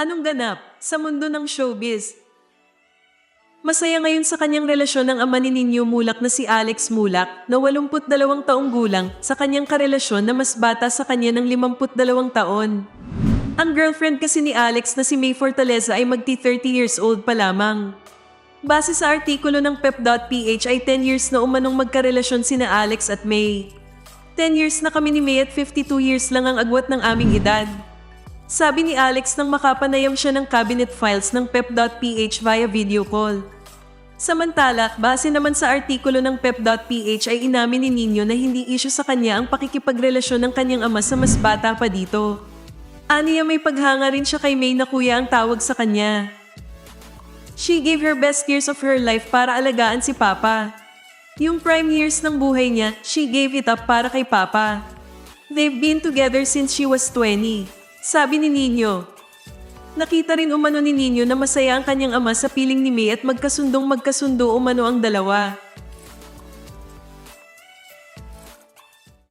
Anong ganap sa mundo ng showbiz? Masaya ngayon sa kanyang relasyon ng ama ni Ninyo Mulak na si Alex Mulak na 82 taong gulang sa kanyang karelasyon na mas bata sa kanya ng 52 taon. Ang girlfriend kasi ni Alex na si May Fortaleza ay magti 30 years old pa lamang. Base sa artikulo ng pep.ph ay 10 years na umanong magkarelasyon sina Alex at May. 10 years na kami ni May at 52 years lang ang agwat ng aming edad. Sabi ni Alex nang makapanayam siya ng cabinet files ng pep.ph via video call. Samantala, base naman sa artikulo ng pep.ph ay inamin ni Nino na hindi issue sa kanya ang pakikipagrelasyon ng kanyang ama sa mas bata pa dito. Aniya may paghanga rin siya kay May na kuya ang tawag sa kanya. She gave her best years of her life para alagaan si Papa. Yung prime years ng buhay niya, she gave it up para kay Papa. They've been together since she was 20. Sabi ni Nino. Nakita rin umano ni Nino na masaya ang kanyang ama sa piling ni May at magkasundong magkasundo umano ang dalawa.